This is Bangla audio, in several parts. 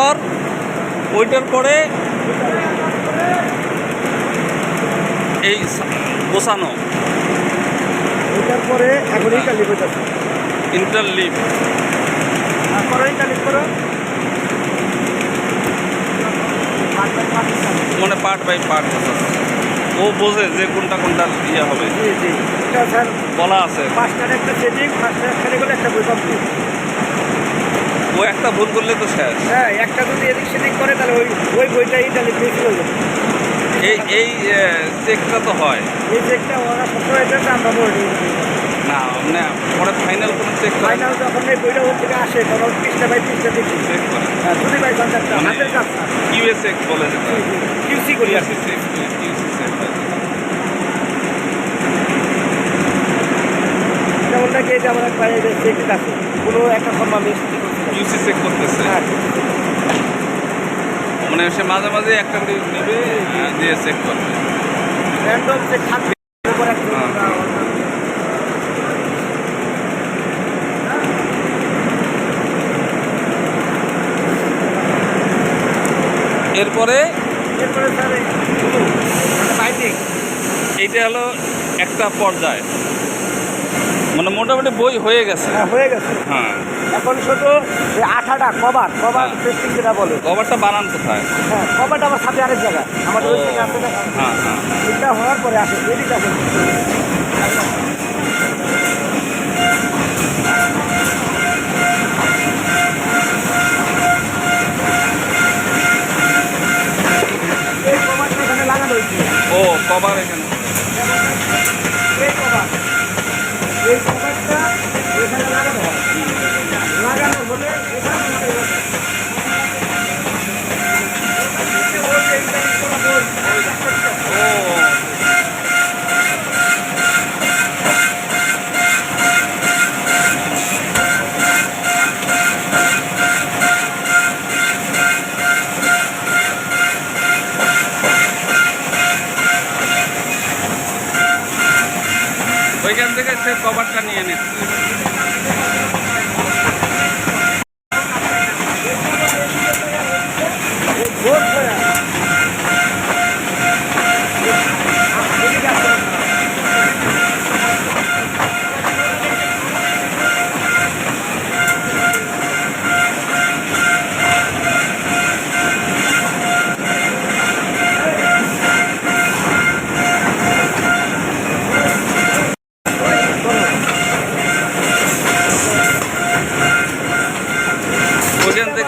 পর ওইটার পরে এই গোছানো ওইটার পরে এখন হইতেছে। ইন্টারলিপ তারপরে করো। মানে পার্ট বাই পার্ট ও বোঝে যে কোনটা কোনটা ইয়ে হবে। বলা আছে। পাঁচটার একটা সেটিং পাঁচটা একটা একটা বই একটা ভুল করলে তো শেষ। হ্যাঁ একটা যদি এদিক সেদিক করে তাহলে ওই ওই বইটাই তাহলে বেশি হয়ে যাবে। এই এই চেকটা তো হয়। এই যে একটা ওরা সবসময় এটা আমরা বলি না মানে পরে ফাইনাল কোনো চেক করে ফাইনাল যখন এই বইটা ওর থেকে আসে তখন পৃষ্ঠা বাই পৃষ্ঠা দেখি। চেক করে। হ্যাঁ যদি বাই মানে হাতের কাজ। কিউএ চেক বলে যেটা কিউসি করি আর। কিউসি চেক কিউসি চেক যেমন নাকি এই যে আমার এক ভাই এই যে চেকিং আছে কোনো একটা ফর্মা মিস কিউসি চেক করতেছে। হ্যাঁ। মানে সে মাঝে মাঝে একটা করে নেবে দিয়ে চেক করবে। র্যান্ডম যে থাকবে একটা। এরপরে? স্যার এইটা হলো একটা পর্যায়। মানে মোটামুটি বই হয়ে গেছে। হ্যাঁ হয়ে গেছে। হ্যাঁ। এখন শুধু এই আঠাটা কভার কভার হ্যাঁ। টেস্টিং যেটা বলে। কভারটা বানান কোথায়? হ্যাঁ কভারটা আমার সাথে আরেক জায়গায়। আমার ওই থেকে আসে না। হ্যাঁ হ্যাঁ এটা হওয়ার পরে আসে এদিকে আসে। এই কভারটা এখানে লাগানো হয়েছে। ও কভার এখানে। এই কভার। এই কভারটা এখানে লাগানো হয় লাগানো হলে এখানে লাগানো হয়। ওই যে এইটা করা বই, ওইটা করতে হবে। ও ওইখান থেকে সে কভারটা নিয়ে নিচ্ছে।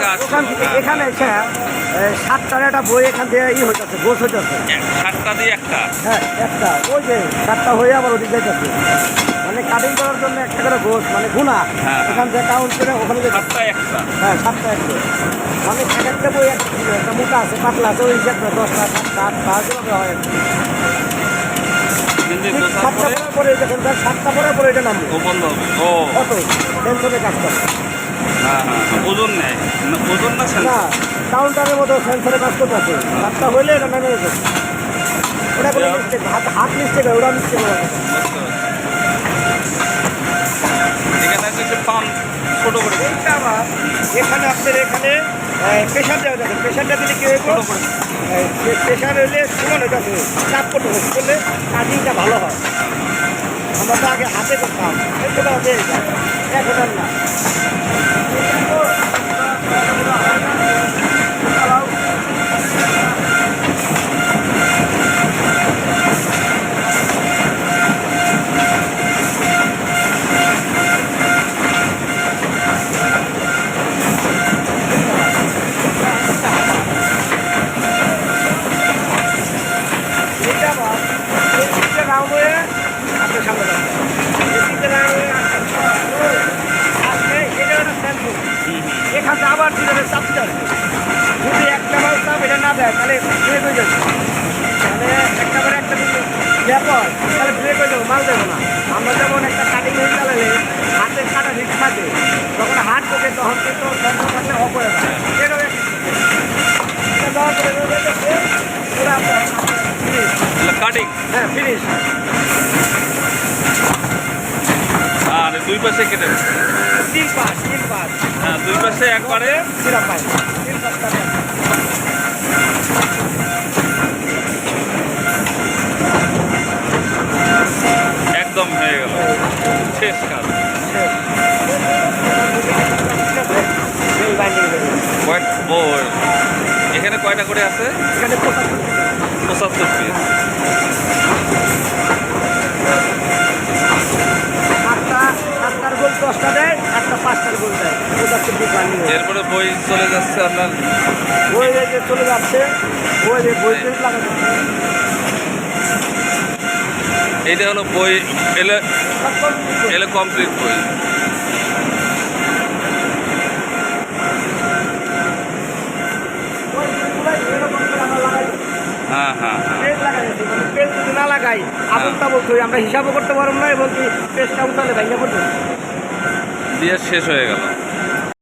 থেকে আসছে এখানে এসে সাতটার একটা বই এখান থেকে ই হইতেছে গোছ হইতেছে। সাতটা দিয়ে একটা? হ্যাঁ একটা। ওই যে সাতটা হয়ে আবার ওদিক যাইতেছে। মানে কাটিং করার জন্য একটা করে মানে গুণা। হ্যাঁ। এখান থেকে কাউন্ট করে ওখানে সাতটা একটা? হ্যাঁ সাতটা একটা। মানে এক একটা বই একটা মোটা আছে পাতলা আছে ওই হিসাবে দশটা সাতটা আটটা যেভাবে হয় সাতটা পরে পরে যখন সাতটা পরে পরে এটা নামবে ও বন্ধ হবে। ও। কত টেনশনে কাজ করে। হ্যাঁ হ্যাঁ ওজন নেয়। ওজন না না কাউন্টারের মতো সেন্সরে কাজ করতে আছে। সাতটা হইলে এটা নেমে গেছে ওটা কোনো মিস্টেক হাত হাত মিস্টেক হয় ওটা মিস্টেক হয়। এখানে করে। এইটা আবার এখানে আপনার এখানে প্রেশার দেওয়া যাবে। প্রেশারটা দিলে কি করে। প্রেশার হইলে সমান হয়ে যাবে। চাপ করতে হবে। করলে কাটিংটা ভালো হয়। আমরা তো আগে হাতে করতাম। এখন আর না। এটা তাহলে ব্রেক হয়ে যাবে। মানে একটা করে একটা গ্যাপ তাহলে ব্রেক হয়ে যাবে মাল দেবো না। আমরা যেমন একটা কাটিং হয়ে চালালে হাতের কাটা রিক্স থাকে যখন হাত ঢোকে তখন কিন্তু পরে পুরো আপনার finish। কাটিং হ্যাঁ ফিনিশ আর দুই পাশে কেটে তিন পাঁচ তিন পাঁচ হ্যাঁ দুই পাশে একবারে সিরাপ পাই তিন পঞ্চাশ আছে। এখানে পঁচাত্তর পিস এরপরে বই চলে যাচ্ছে আপনার। বই চলে যাচ্ছে বই লাগানো। এইটা হলো বই এলে এলে কমপ্লিট বই হ্যাঁ হ্যাঁ হ্যাঁ পেজ লাগাইছি মানে পেজ যদি না লাগাই তুই আমরা হিসাবও করতে পারব না এবং কি পেস্টটা উঠালে ভাইয়া করব? দিয়ে শেষ হয়ে গেল।